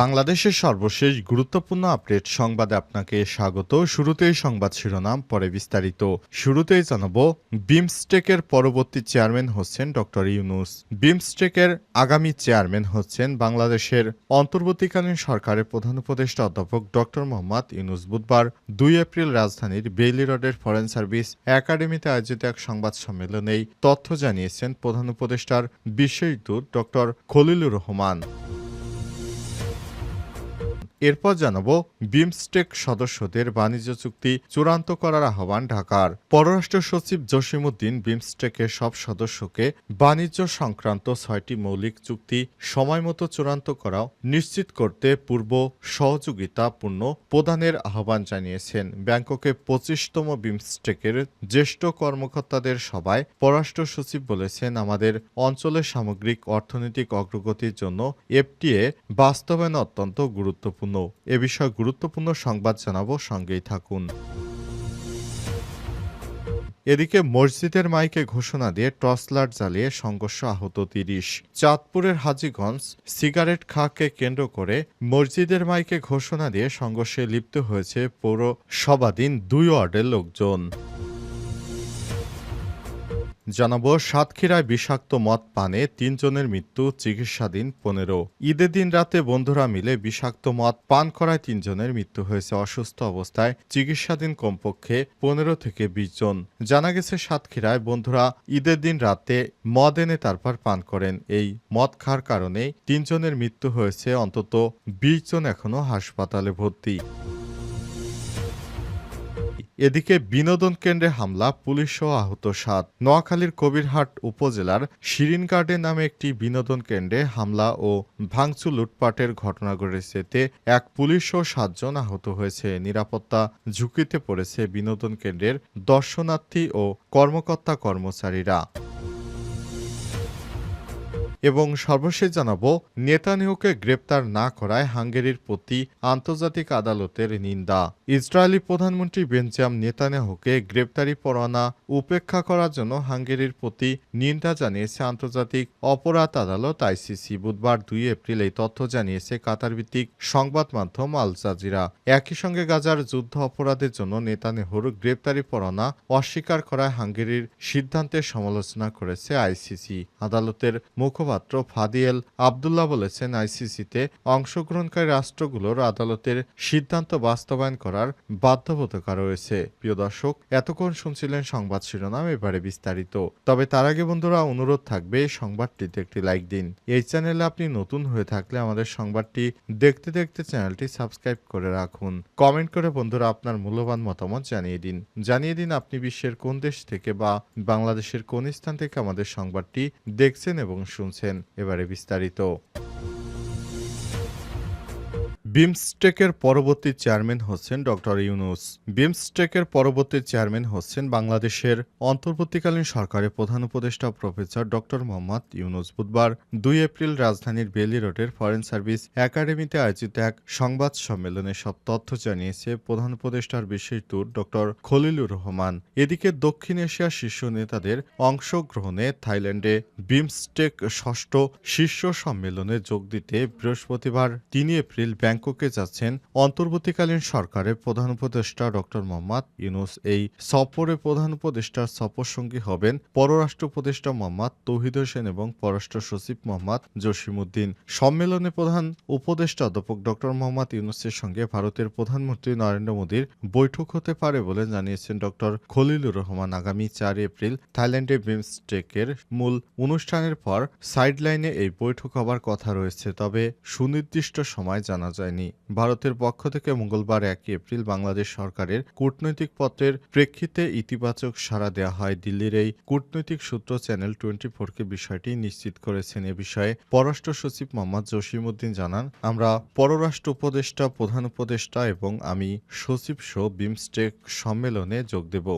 বাংলাদেশের সর্বশেষ গুরুত্বপূর্ণ আপডেট সংবাদে আপনাকে স্বাগত। শুরুতেই সংবাদ শিরোনাম, পরে বিস্তারিত। শুরুতেই জানাব, বিমস্টেকের পরবর্তী চেয়ারম্যান হচ্ছেন ডক্টর ইউনুস। বিমস্টেকের আগামী চেয়ারম্যান হচ্ছেন বাংলাদেশের অন্তর্বর্তীকালীন সরকারের প্রধান উপদেষ্টা অধ্যাপক ডক্টর মোহাম্মদ ইউনুস। বুধবার দুই এপ্রিল রাজধানীর বেইলি রোডের ফরেন সার্ভিস একাডেমিতে আয়োজিত এক সংবাদ সম্মেলনে এই তথ্য জানিয়েছেন প্রধান উপদেষ্টার বিশেষ দূত ডক্টর খলিলুর রহমান। এরপর জানাব বিমস্টেক সদস্যদের বাণিজ্য চুক্তি চূড়ান্ত করার আহ্বান ঢাকার। পররাষ্ট্র সচিব জসিমউদ্দিন বিমস্টেকের সব সদস্যকে বাণিজ্য সংক্রান্ত ছয়টি মৌলিক চুক্তি সময়মতো চূড়ান্ত করাও নিশ্চিত করতে পূর্ব সহযোগিতাপূর্ণ প্রদানের আহ্বান জানিয়েছেন। ব্যাংককে পঁচিশতম বিমস্টেকের জ্যেষ্ঠ কর্মকর্তাদের সভায় পররাষ্ট্র সচিব বলেছেন, আমাদের অঞ্চলের সামগ্রিক অর্থনৈতিক অগ্রগতির জন্য এফটিএ বাস্তবায়ন অত্যন্ত গুরুত্বপূর্ণ। এ বিষয়ে গুরুত্বপূর্ণ সংবাদ জানাব, সঙ্গেই থাকুন। এদিকে মসজিদের মাইকে ঘোষণা দিয়ে টর্চলাইট জ্বালিয়ে সংঘর্ষ আহত তিরিশ। চাঁদপুরের হাজীগঞ্জ সিগারেট খাকে কেন্দ্র করে মসজিদের মাইকে ঘোষণা দিয়ে সংঘর্ষে লিপ্ত হয়েছে পৌর সবাদিন দুই ওয়ার্ডের লোকজন। জানাব, সাতক্ষীরায় বিষাক্ত মদ পানে তিনজনের মৃত্যু, চিকিৎসাধীন পনেরো। ঈদের দিন রাতে বন্ধুরা মিলে বিষাক্ত মদ পান করায় তিনজনের মৃত্যু হয়েছে অসুস্থ অবস্থায়, চিকিৎসাধীন কমপক্ষে পনেরো থেকে বিশ জন। জানা গেছে, সাতক্ষীরায় বন্ধুরা ঈদের দিন রাতে মদ এনে তারপর পান করেন। এই মদ খাওয়ার কারণে তিনজনের মৃত্যু হয়েছে অন্তত বিশ জন এখনও হাসপাতালে ভর্তি। এদিকে বিনোদন কেন্দ্রে হামলা, পুলিশ পুলিশসহ আহত সাত। নোয়াখালীর কবিরহাট উপজেলার শিরিন গার্ডেন নামে একটি বিনোদন কেন্দ্রে হামলা ও ভাঙচুর লুটপাটের ঘটনা ঘটেছে এতে এক পুলিশসহ সাতজন আহত হয়েছে। নিরাপত্তা ঝুঁকিতে পড়েছে বিনোদন কেন্দ্রের দর্শনার্থী ও কর্মকর্তা কর্মচারীরা এবং সর্বশেষ জানাব, নেতানিয়াহুকে গ্রেপ্তার না করায় হাঙ্গেরির প্রতি আন্তর্জাতিক আদালতের নিন্দা। ইসরায়েলি প্রধানমন্ত্রী বেঞ্জাম নেতানিয়াহুকে গ্রেপ্তারি পরোয়ানা উপেক্ষা করার জন্য হাঙ্গেরির প্রতি নিন্দা জানিয়েছে আন্তর্জাতিক অপরাধ আদালত আইসিসি। বুধবার দুই এপ্রিল এই তথ্য জানিয়েছে কাতার ভিত্তিক সংবাদ মাধ্যম আল জাজিরা। একই সঙ্গে গাজার যুদ্ধ অপরাধের জন্য নেতানিয়াহুর গ্রেপ্তারি পরোয়ানা অস্বীকার করায় হাঙ্গেরির সিদ্ধান্তের সমালোচনা করেছে আইসিসি। আদালতের মুখপাত্র মুখপাত্র ফাদিয়েল আবদুল্লাহ বলেছেন আইসিসিতে অংশগ্রহণকারী রাষ্ট্রগুলোর আদালতের সিদ্ধান্ত বাস্তবায়ন করার বাধ্যবাধকতা রয়েছে। প্রিয় দর্শক, এতক্ষণ শুনছিলেন সংবাদ শিরোনাম, এবারে বিস্তারিত। তবে তার আগে বন্ধুরা, অনুরোধ থাকবে সংবাদটিতে একটি লাইক দিন। এই চ্যানেলে আপনি নতুন হয়ে থাকলে আমাদের সংবাদটি দেখতে দেখতে চ্যানেলটি সাবস্ক্রাইব করে রাখুন। কমেন্ট করে বন্ধুরা আপনার মূল্যবান মতামত জানিয়ে দিন। জানিয়ে দিন আপনি বিশ্বের কোন দেশ থেকে বা বাংলাদেশের কোন স্থান থেকে আমাদের সংবাদটি দেখছেন এবং শুনছেন। এবারে বিস্তারিত। বিমস্টেকের পরবর্তী চেয়ারম্যান হচ্ছেন ডক্টর ইউনুস। বিমস্টেকের পরবর্তী চেয়ারম্যান হচ্ছেন বাংলাদেশের অন্তর্বর্তীকালীন সরকারের প্রধান উপদেষ্টা প্রফেসর ডক্টর মোহাম্মদ ইউনুস। বুধবার দুই এপ্রিল রাজধানীর বেলি রোডের ফরেন সার্ভিস একাডেমিতে আয়োজিত এক সংবাদ সম্মেলনে সব তথ্য জানিয়েছে প্রধান উপদেষ্টার বিশেষ দূত ডক্টর খলিলুর রহমান। এদিকে দক্ষিণ এশিয়ার শীর্ষ নেতাদের অংশগ্রহণে থাইল্যান্ডে বিমস্টেক ষষ্ঠ শীর্ষ সম্মেলনে যোগ দিতে বৃহস্পতিবার তিন এপ্রিল ব্যাংককে যাচ্ছেন অন্তর্বর্তীকালীন সরকারের প্রধান উপদেষ্টা ডক্টর মোহাম্মদ ইউনুস। এই সফরে প্রধান উপদেষ্টার সফরসঙ্গী হবেন পররাষ্ট্র উপদেষ্টা মোহাম্মদ তৌহিদ হোসেন এবং পররাষ্ট্র সচিব মোহাম্মদ জসিমউদ্দিন সম্মেলনে প্রধান উপদেষ্টা অধ্যাপক ডক্টর মোহাম্মদ ইউনুসের সঙ্গে ভারতের প্রধানমন্ত্রী নরেন্দ্র মোদীর বৈঠক হতে পারে বলে জানিয়েছেন ডক্টর খলিলুর রহমান। আগামী চার এপ্রিল থাইল্যান্ডে বিমস্টেকের মূল অনুষ্ঠানের পর সাইডলাইনে এই বৈঠক হবার কথা রয়েছে। তবে সুনির্দিষ্ট সময় জানা যায়নি। ভারতের পক্ষ থেকে মঙ্গলবার এক এপ্রিল বাংলাদেশ সরকারের কূটনৈতিক পত্রের প্রেক্ষিতে ইতিবাচক সাড়া দেওয়া হয়। দিল্লির এই কূটনৈতিক সূত্র চ্যানেল টোয়েন্টি ফোরকে বিষয়টি নিশ্চিত করেছেন। এ বিষয়ে পররাষ্ট্র সচিব মোহাম্মদ জসিমউদ্দিন জানান, আমরা পররাষ্ট্র উপদেষ্টা, প্রধান উপদেষ্টা এবং আমি সচিব সহ বিমস্টেক সম্মেলনে যোগ দেব।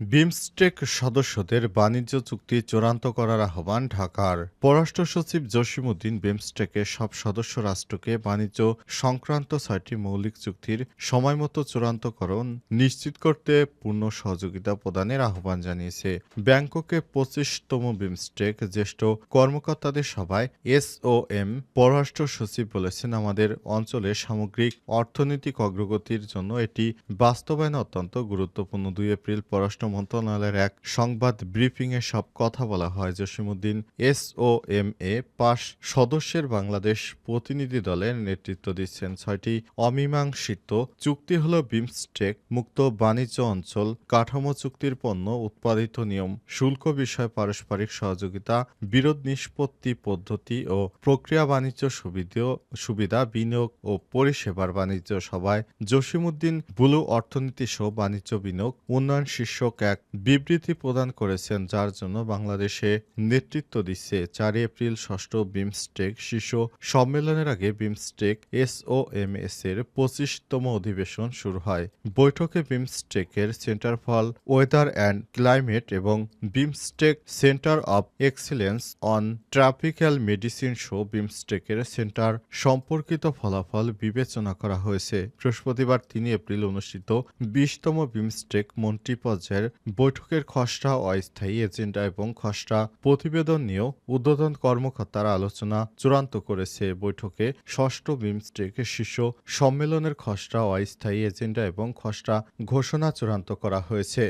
বিমস্টেক সদস্যদের বাণিজ্য চুক্তি চূড়ান্ত করার আহ্বান ঢাকার পররাষ্ট্র সচিব জসিমউদ্দিন বিমস্টেকের সব সদস্য রাষ্ট্রকে বাণিজ্য সংক্রান্ত ছয়টি মৌলিক চুক্তির সময়মতো চূড়ান্তকরণ নিশ্চিত করতে পূর্ণ সহযোগিতা প্রদানের আহ্বান জানিয়েছে। ব্যাংককে পঁচিশতম বিমস্টেক জ্যেষ্ঠ কর্মকর্তাদের সভায় এসওএম পররাষ্ট্র সচিব বলেছেন, আমাদের অঞ্চলে সামগ্রিক অর্থনৈতিক অগ্রগতির জন্য এটি বাস্তবায়ন অত্যন্ত গুরুত্বপূর্ণ। দুই এপ্রিল পররাষ্ট্র মন্ত্রণালয়ের এক সংবাদ ব্রিফিংয়ে সব কথা বলা হয়। জসিমুদ্দিন এসওএম এ পাশ সদস্যের বাংলাদেশ প্রতিনিধি দলের নেতৃত্ব দিচ্ছেন। ছয়টি অমীমাংসিত চুক্তি হল বিমস্টেক মুক্ত বাণিজ্য অঞ্চল, কাঠামো চুক্তির পণ্য, উৎপাদিত নিয়ম, শুল্ক বিষয়ে, পারস্পরিক সহযোগিতা, বিরোধ নিষ্পত্তি পদ্ধতি ও প্রক্রিয়া বাণিজ্য সুবিধা সুবিধা বিনিয়োগ ও পরিষেবার বাণিজ্য সভায় জসিমউদ্দিন বুলু অর্থনীতি সহ বাণিজ্য বিনিয়োগ, উন্নয়ন শীর্ষক এক বিবৃতি প্রদান করেছেন, যার জন্য বাংলাদেশে নেতৃত্ব দিচ্ছে চার এপ্রিল ষষ্ঠ বিমস্টেক শীর্ষ সম্মেলনের আগে বিমস্টেক এসওএমএস এর পঁচিশতম অধিবেশন শুরু হয়। বৈঠকে বিমস্টেকের centre for weather and climate এবং BIMSTEC centre of excellence on tropical medicine show বিমস্টেকের সেন্টার সম্পর্কিত ফলাফল বিবেচনা করা হয়েছে। বৃহস্পতিবার তিন এপ্রিল অনুষ্ঠিত বিশতম বিমস্টেক মন্ত্রী পর্যায়ের বৈঠকের খসড়া অস্থায়ী এজেন্ডা এবং খসড়া প্রতিবেদন নিয়েও উদ্বোধন কর্মকর্তারা আলোচনা চূড়ান্ত করেছে বৈঠকে ষষ্ঠ বিমস্টেক শীর্ষ সম্মেলনের খসড়া অস্থায়ী এজেন্ডা এবং খসড়া ঘোষণা চূড়ান্ত করা হয়েছে।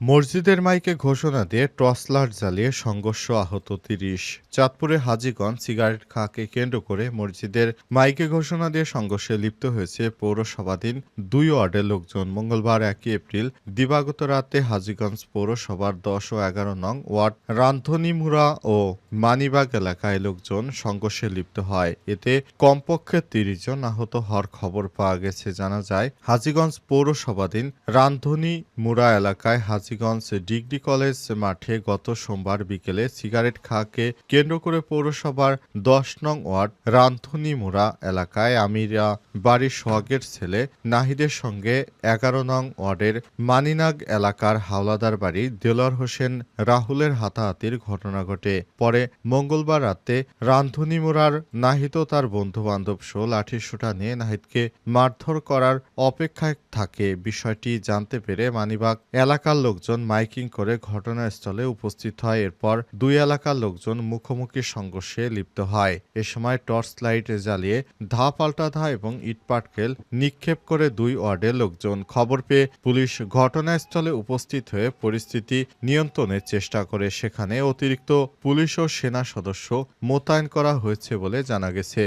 মসজিদের মাইকে ঘোষণা দিয়ে টর্চলাইট জ্বালিয়ে সংঘর্ষ আহত তিরিশ। চাঁদপুরে হাজীগঞ্জ সিগারেট খাকে কেন্দ্র করে মসজিদের মাইকে ঘোষণা দিয়ে সংঘর্ষে লিপ্ত হয়েছে পৌরসভাধীন দুই ওয়ার্ডের লোকজন। মঙ্গলবার একই এপ্রিল দিবাগত রাতে হাজীগঞ্জ পৌরসভার দশ ও এগারো নং ওয়ার্ড রান্ধনীমুড়া ও মানিবাগ এলাকায় লোকজন সংঘর্ষে লিপ্ত হয়। এতে কমপক্ষে তিরিশ জন আহত হওয়ার খবর পাওয়া গেছে। জানা যায়, হাজিগঞ্জ পৌরসভাধীন রান্ধনী মুড়া এলাকায় হাজীগঞ্জ ডিগ্রি কলেজ মাঠে গত সোমবার বিকেলে সিগারেট খাওয়াকে কেন্দ্র করে পৌরসভার দশ নং ওয়ার্ড রান্ধনী মুড়া এলাকায় আমিরা বাড়ির সোহাগের ছেলে নাহিদের সঙ্গে এগারো নং ওয়ার্ডের মানিনাগ এলাকার হাওলাদার বাড়ি দেলোয়ার হোসেন রাহুলের হাতাহাতির ঘটনা ঘটে। পরে মঙ্গলবার রাতে রান্ধনীমুড়ার নাহিদ ও তার বন্ধু বান্ধব সহ লাঠিসোঁটা নিয়ে নাহিদকে মারধর করার অপেক্ষায় থাকে। বিষয়টি জানতে পেরে মানিবাগ এলাকার লোকজন মাইকিং করে ঘটনাস্থলে উপস্থিত হয়। এরপর দুই এলাকার লোকজন মুখোমুখি সংঘর্ষে লিপ্ত হয়। এ সময় টর্চ লাইট জ্বালিয়ে ধা পাল্টা ধা এবং ইটপাটকেল নিক্ষেপ করে দুই ওয়ার্ডের লোকজন খবর পেয়ে পুলিশ ঘটনাস্থলে উপস্থিত হয়ে পরিস্থিতি নিয়ন্ত্রণের চেষ্টা করে। সেখানে অতিরিক্ত পুলিশ ও সেনা সদস্য মোতায়েন করা হয়েছে বলে জানা গেছে।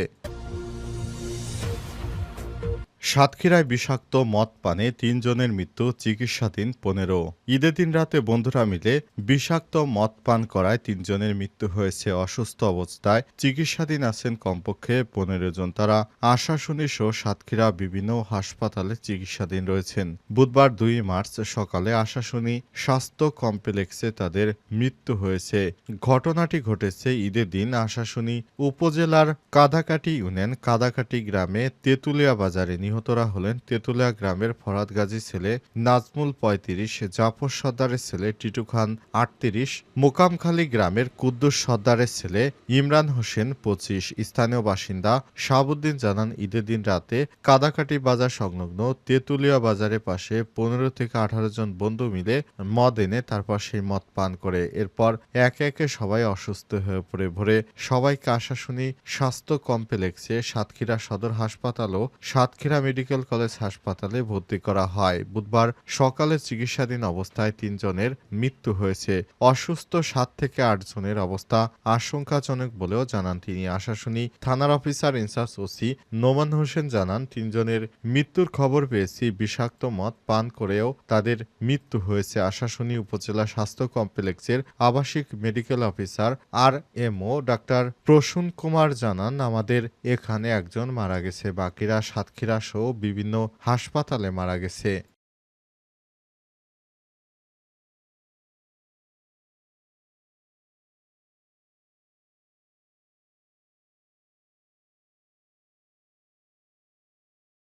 সাতক্ষীরায় বিষাক্ত মদ পানে তিনজনের মৃত্যু চিকিৎসাধীন পনেরো। ঈদের দিন রাতে বন্ধুরা মিলে বিষাক্ত মদ পান করায় তিনজনের মৃত্যু হয়েছে অসুস্থ অবস্থায়। চিকিৎসাধীন আছেন কমপক্ষে পনেরো জন। তারা আশাশুনি সহ সাতক্ষীরা বিভিন্ন হাসপাতালে চিকিৎসাধীন রয়েছেন। বুধবার দুই মার্চ সকালে আশাশুনি স্বাস্থ্য কমপ্লেক্সে তাদের মৃত্যু হয়েছে। ঘটনাটি ঘটেছে ঈদের দিন আশাশুনি উপজেলার কাদাকাটি ইউনিয়ন কাদাকাটি গ্রামে তেঁতুলিয়া বাজারে নিহতরা হলেন তেঁতুলিয়া গ্রামের ফরাদ গাজী ছেলে নাজমুল পঁয়ত্রিশ, জাফর সর্দারের ছেলে টিটু খান আটত্রিশ, মোকামখালী গ্রামের কুদ্দুস সর্দারের ছেলে ইমরান হোসেন পঁচিশ, স্থানীয় বাসিন্দা শাহাবুদ্দিন জানান ঈদের দিন রাতে কাদাকাটি বাজার সংলগ্ন তেঁতুলিয়া বাজারের পাশে পনেরো থেকে আঠারো জন বন্ধু মিলে মদ এনে তারপর সেই মদ পান করে। এরপর একে একে সবাই অসুস্থ হয়ে পড়ে। ভরে সবাইকে আশাশুনি স্বাস্থ্য কমপ্লেক্সে সাতক্ষীরা সদর হাসপাতাল ও সাতক্ষীরা মেডিকেল কলেজ হাসপাতালে ভর্তি করা হয়। বুধবার সকালে চিকিৎসাধীন অবস্থায় তিনজনের মৃত্যু হয়েছে। অসুস্থ সাত থেকে আট জনের অবস্থা আশঙ্কাজনক বলেও জানান তিনি। আশাশুনি, থানার officer in charge OC Noman Hossain জানান, তিনজনের মৃত্যুর খবর পেয়েছি, বিষাক্ত মদ পান করেও তাদের মৃত্যু হয়েছে। আশাশুনি উপজেলা স্বাস্থ্য কমপ্লেক্সের আবাসিক মেডিকেল অফিসার আর এমও ডাক্তার প্রসূন কুমার জানান, আমাদের এখানে একজন মারা গেছে, বাকিরা সাতক্ষীরা সহ বিভিন্ন হাসপাতালে মারা গেছে।